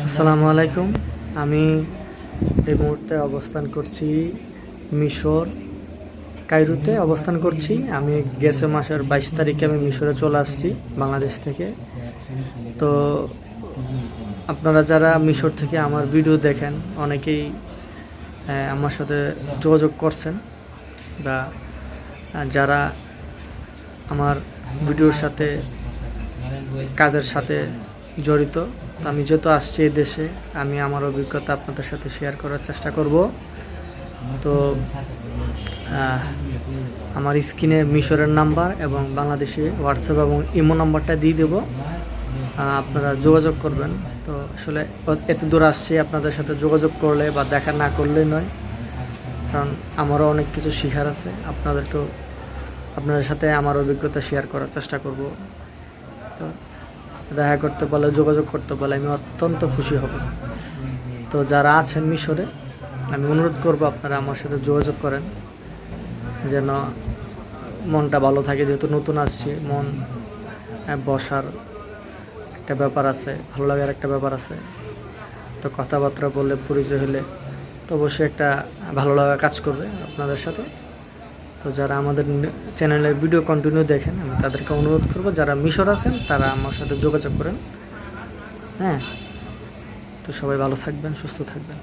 আসসালামু আলাইকুম। আমি এই মুহূর্তে অবস্থান করছি মিশর কায়রোতে অবস্থান করছি। আমি গেছে মাসের বাইশ তারিখে আমি মিশরে চলে আসছি বাংলাদেশ থেকে। তো আপনারা যারা মিশর থেকে আমার ভিডিও দেখেন, অনেকেই আমার সাথে যোগাযোগ করছেন বা যারা আমার ভিডিওর সাথে, কাজের সাথে জড়িত। আমি যেহেতু আসছি এই দেশে, আমি আমার অভিজ্ঞতা আপনাদের সাথে শেয়ার করার চেষ্টা করব। তো আমার স্ক্রিনে মিশরের নাম্বার এবং বাংলাদেশে হোয়াটসঅ্যাপ এবং ইমো নাম্বারটা দিয়ে দেবো। আপনারা যোগাযোগ করবেন। তো আসলে এত দূর আসছি আপনাদের সাথে যোগাযোগ করলে বা দেখা না করলেই নয়। কারণ আমারও অনেক কিছু শেখার আছে। আপনাদেরকেও, আপনাদের সাথে আমার অভিজ্ঞতা শেয়ার করার চেষ্টা করব। তো দেখা করতে পারলে, যোগাযোগ করতে পারলে আমি অত্যন্ত খুশি হব। তো যারা আছেন মিশরে, আমি অনুরোধ করব আপনারা আমার সাথে যোগাযোগ করেন, যেন মনটা ভালো থাকে। যেহেতু নতুন আসছি, মন বসার একটা ব্যাপার আছে, ভালো লাগার একটা ব্যাপার আছে। তো কথাবার্তা বললে পরিচয় হলে তো অবশ্যই একটা ভালো লাগা কাজ করবে আপনাদের সাথে। তো যারা আমাদের চ্যানেলের ভিডিও কন্টিনিউ দেখেন, আমি তাদেরকে অনুরোধ করব, যারা মিশর আছেন, তারা আমার সাথে যোগাযোগ করেন। হ্যাঁ? তো সবাই ভালো থাকবেন, সুস্থ থাকবেন।